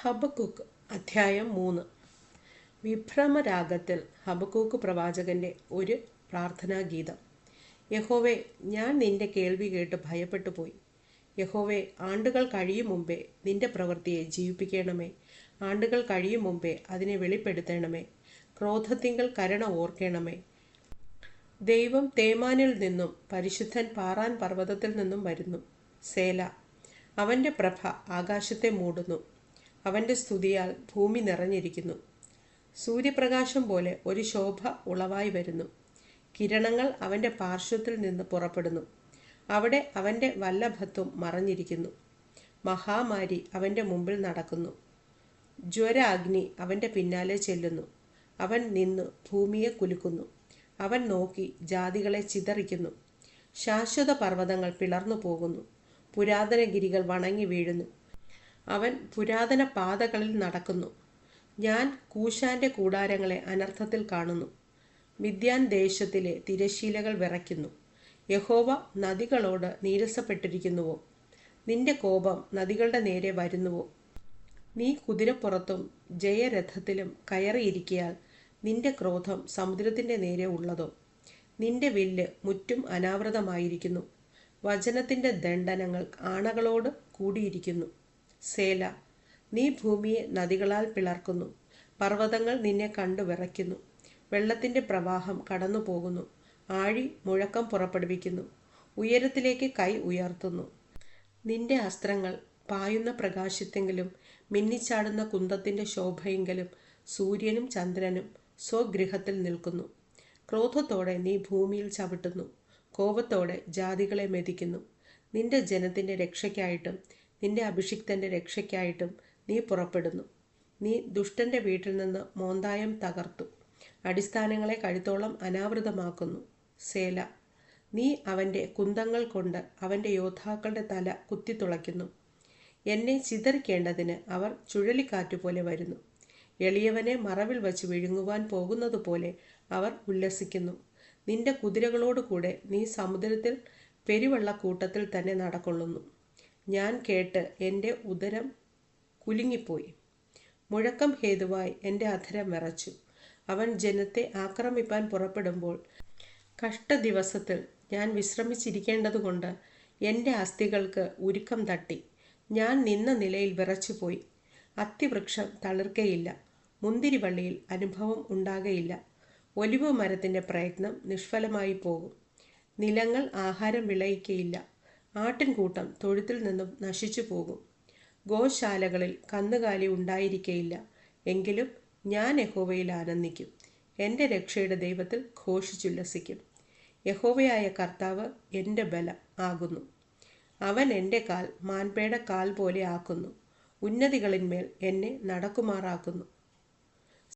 Habakkuk അധ്യായം മൂന്ന്. വിഭ്രമരാഗത്തിൽ Habakkuk പ്രവാചകന്റെ ഒരു പ്രാർത്ഥനാ ഗീതം യഹോവെ ഞാൻ നിന്റെ കേൾവി കേട്ട് ഭയപ്പെട്ടു പോയി യഹോവെ ആണ്ടുകൾ കഴിയും മുമ്പേ നിന്റെ പ്രവൃത്തിയെ ജീവിപ്പിക്കണമേ. ആണ്ടുകൾ കഴിയും മുമ്പേ അതിനെ വെളിപ്പെടുത്തണമേ. ക്രോധത്തിങ്കൾ കരുണ ഓർക്കണമേ. ദൈവം തേമാനിൽ നിന്നും പരിശുദ്ധൻ പാറാൻ പർവതത്തിൽ നിന്നും വരുന്നു. സേല അവന്റെ പ്രഭ ആകാശത്തെ മൂടുന്നു. അവന്റെ സ്തുതിയാൽ ഭൂമി നിറഞ്ഞിരിക്കുന്നു. സൂര്യപ്രകാശം പോലെ ഒരു ശോഭ ഉളവായി വരുന്നു. കിരണങ്ങൾ അവന്റെ പാർശ്വത്തിൽ നിന്ന് പുറപ്പെടുന്നു. അവിടെ അവന്റെ വല്ലഭത്വം മറഞ്ഞിരിക്കുന്നു. മഹാമാരി അവന്റെ മുമ്പിൽ നടക്കുന്നു. ജ്വരാഗ്നി അവന്റെ പിന്നാലെ ചെല്ലുന്നു. അവൻ നിന്ന് ഭൂമിയെ കുലുക്കുന്നു. അവൻ നോക്കി ജാതികളെ ചിതറിക്കുന്നു. ശാശ്വത പർവതങ്ങൾ പിളർന്നു പോകുന്നു. പുരാതന ഗിരികൾ വണങ്ങി വീഴുന്നു. അവൻ പുരാതന പാതകളിൽ നടക്കുന്നു. ഞാൻ കൂശാന്റെ കൂടാരങ്ങളെ അനർത്ഥത്തിൽ കാണുന്നു. മിദ്യാൻ ദേശത്തിലെ തിരശീലകൾ വിറയ്ക്കുന്നു. യഹോവ നദികളോട് നീരസപ്പെട്ടിരിക്കുന്നുവോ? നിന്റെ കോപം നദികളുടെ നേരെ വരുന്നുവോ? നീ കുതിരപ്പുറത്തും ജയരഥത്തിലും കയറിയിരിക്കിയാൽ നിന്റെ ക്രോധം സമുദ്രത്തിന്റെ നേരെ ഉള്ളതോ? നിന്റെ വില്ല് മുറ്റും അനാവൃതമായിരിക്കുന്നു. വചനത്തിന്റെ ദണ്ഡനങ്ങൾ ആണകളോട് കൂടിയിരിക്കുന്നു. സേല നീ ഭൂമിയെ നദികളാൽ പിളർക്കുന്നു. പർവതങ്ങൾ നിന്നെ കണ്ടു വിറയ്ക്കുന്നു. വെള്ളത്തിന്റെ പ്രവാഹം കടന്നു പോകുന്നു ആഴി മുഴക്കം പുറപ്പെടുവിക്കുന്നു. ഉയരത്തിലേക്ക് കൈ ഉയർത്തുന്നു. നിന്റെ അസ്ത്രങ്ങൾ പായുന്ന പ്രകാശത്തെങ്കിലും മിന്നിച്ചാടുന്ന കുന്തത്തിന്റെ ശോഭയെങ്കിലും സൂര്യനും ചന്ദ്രനും സ്വഗൃഹത്തിൽ നിൽക്കുന്നു. ക്രോധത്തോടെ നീ ഭൂമിയിൽ ചവിട്ടുന്നു. കോപത്തോടെ ജാതികളെ മെതിക്കുന്നു. നിന്റെ ജനത്തിന്റെ രക്ഷയ്ക്കായിട്ടും നിന്റെ അഭിഷിക്തന്റെ രക്ഷയ്ക്കായിട്ടും നീ പുറപ്പെടുന്നു. നീ ദുഷ്ടന്റെ വീട്ടിൽ നിന്ന് മോന്തായം തകർത്തു. അടിസ്ഥാനങ്ങളെ കഴുത്തോളം അനാവൃതമാക്കുന്നു. സേല നീ അവന്റെ കുന്തങ്ങൾ കൊണ്ട് അവന്റെ യോദ്ധാക്കളുടെ തല കുത്തിത്തുളയ്ക്കുന്നു. എന്നെ ചിതറിക്കേണ്ടതിന് അവർ ചുഴലിക്കാറ്റുപോലെ വരുന്നു. എളിയവനെ മറവിൽ വച്ച് വിഴുങ്ങുവാൻ പോകുന്നതുപോലെ അവർ ഉല്ലസിക്കുന്നു. നിന്റെ കുതിരകളോടുകൂടെ നീ സമുദ്രത്തിൽ പെരുവെള്ളക്കൂട്ടത്തിൽ തന്നെ നടക്കൊള്ളുന്നു. ഞാൻ കേട്ട് എന്റെ ഉദരം കുലുങ്ങിപ്പോയി. മുഴക്കം ഹേതുവായി എന്റെ അധരം വിറച്ചു. അവൻ ജനത്തെ ആക്രമിപ്പാൻ പുറപ്പെടുമ്പോൾ കഷ്ടദിവസത്തിൽ ഞാൻ വിശ്രമിച്ചിരിക്കേണ്ടതുകൊണ്ട് എന്റെ അസ്ഥികൾക്ക് ഉരുക്കം തട്ടി. ഞാൻ നിന്ന നിലയിൽ വിറച്ചുപോയി. അത്തിവൃക്ഷം തളിർക്കയില്ല. മുന്തിരിവള്ളിയിൽ അനുഭവം ഉണ്ടാകയില്ല. ഒലിവ് മരത്തിന്റെ പ്രയത്നം നിഷ്ഫലമായി പോകും. നിലങ്ങൾ ആഹാരം വിളയിക്കയില്ല. ആട്ടിൻകൂട്ടം തൊഴുത്തിൽ നിന്നും നശിച്ചു പോകും. ഗോശാലകളിൽ കന്നുകാലി ഉണ്ടായിരിക്കയില്ല. എങ്കിലും ഞാൻ യഹോവയിൽ ആനന്ദിക്കും. എന്റെ രക്ഷയുടെ ദൈവത്തിൽ ഘോഷിച്ചുല്ലസിക്കും. യഹോവയായ കർത്താവ് എന്റെ ബലം ആകുന്നു. അവൻ എന്റെ കാൽ മാൻപേട കാൽ പോലെ ആക്കുന്നു. ഉന്നതികളിന്മേൽ എന്നെ നടക്കുമാറാക്കുന്നു.